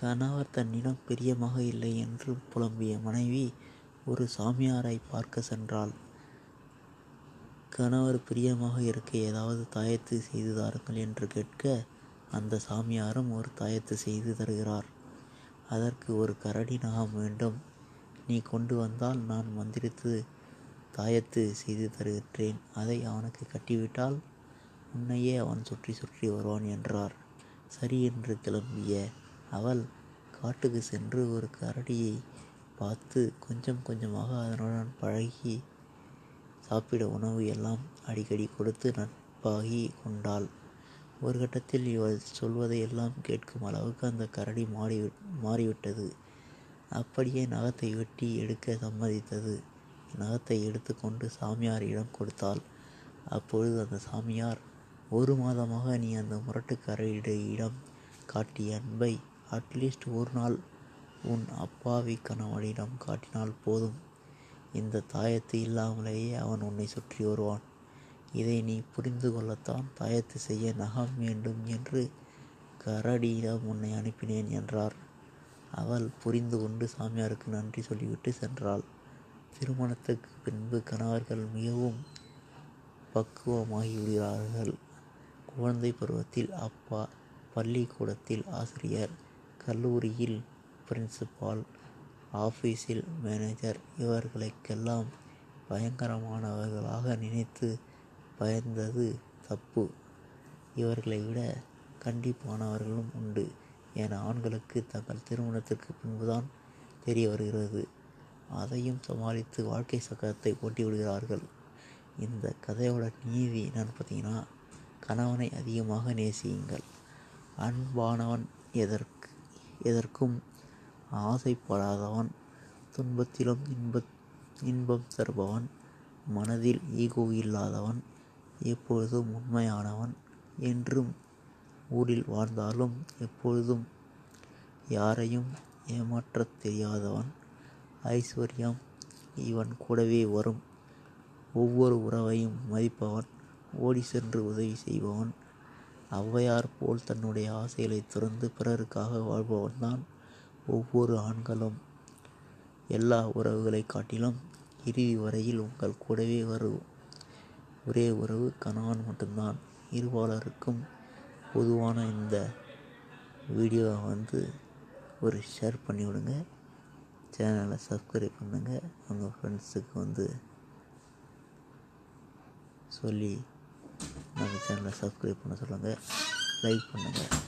கணவர் தன்னிடம் பிரியமாக இல்லை என்று புலம்பிய மனைவி ஒரு சாமியாரை பார்க்க சென்றாள். கணவர் பிரியமாக இருக்க ஏதாவது தாயத்து செய்து தாருங்கள் என்று கேட்க அந்த சாமியாரும் ஒரு தாயத்து செய்து தருகிறார். அதற்கு ஒரு கரடி நகம் வேண்டும். நீ கொண்டு வந்தால் நான் மந்திரித்து தாயத்து செய்து தருகின்றேன். அதை அவனுக்கு கட்டிவிட்டால் உன்னையே அவன் சுற்றி சுற்றி வருவான் என்றார். சரி என்று கிளம்பிய அவள் காட்டுக்கு சென்று ஒரு கரடியை பார்த்து கொஞ்சம் கொஞ்சமாக அதனுடன் பழகி சாப்பிட உணவு எல்லாம் அடிக்கடி கொடுத்து நட்பாகி கொண்டாள். ஒரு கட்டத்தில் இவள் சொல்வதை எல்லாம் கேட்கும் அளவுக்கு அந்த கரடி மாறி மாறிவிட்டது. அப்படியே நகத்தை வெட்டி எடுக்க சம்மதித்தது. நகத்தை எடுத்துக்கொண்டு சாமியாரிடம் கொடுத்தாள். அப்பொழுது அந்த சாமியார் ஒரு மாதமாக நீ அந்த முரட்டுக்கரடியிடம் காட்டிய அன்பை அட்லீஸ்ட் ஒரு நாள் உன் அப்பாவி கணவனிடம் காட்டினால் போதும். இந்த தாயத்து இல்லாமலேயே அவன் உன்னை சுற்றி வருவான். இதை நீ புரிந்து கொள்ளத்தான் தாயத்து செய்ய நகம் வேண்டும் என்று கரடியிடம் உன்னை அனுப்பினேன் என்றார். அவள் புரிந்து கொண்டு சாமியாருக்கு நன்றி சொல்லிவிட்டு சென்றாள். திருமணத்துக்கு பின்பு கணவர்கள் மிகவும் பக்குவமாகி விடுகிறார்கள் குழந்தை பருவத்தில் அப்பா பள்ளிக்கூடத்தில் ஆசிரியர். கல்லூரியில் பிரின்சிபால் ஆஃபீஸில் மேனேஜர் இவர்களுக்கெல்லாம் பயங்கரமானவர்களாக நினைத்து பயந்தது தப்பு. இவர்களை விட கண்டிப்பானவர்களும் உண்டு. என ஆண்களுக்கு தங்கள் திருமணத்திற்கு பின்புதான் தெரிய வருகிறது. அதையும் சமாளித்து வாழ்க்கை சக்கரத்தை ஓட்டி விடுகிறார்கள். இந்த கதையோட நீதி என்னன்னு பார்த்தீங்கன்னா கணவனை அதிகமாக நேசியுங்கள். அன்பானவன் எதற்கு? எதற்கும் ஆசைப்படாதவன் துன்பத்திலும் இன்ப இன்பம் தருபவன் மனதில் ஈகோ இல்லாதவன் எப்பொழுதும் உண்மையானவன் என்றும் ஊரில் வாழ்ந்தாலும் எப்பொழுதும் யாரையும் ஏமாற்றத் தெரியாதவன். ஐஸ்வர்யம் இவன் கூடவே வரும். ஒவ்வொரு உறவையும் மதிப்பவன் ஓடி சென்று உதவி செய்பவன். ஔவையார் போல் தன்னுடைய ஆசைகளை துறந்து பிறருக்காக வாழ்பவன்தான் ஒவ்வொரு ஆண்களும். எல்லா உறவுகளை காட்டிலும் இறுதி வரையில் உங்கள் கூடவே வரும் ஒரே உறவு கணவன் மட்டும்தான். இருபாலருக்கும் பொதுவான இந்த வீடியோவை வந்து ஒரு ஷேர் பண்ணி விடுங்க சேனலை சப்ஸ்கிரைப் பண்ணுங்கள் உங்கள் ஃப்ரெண்ட்ஸுக்கு வந்து சொல்லி நம்ம சேனலை சப்ஸ்கிரைப் பண்ண சொல்லுங்கள் லைக் பண்ணுங்கள்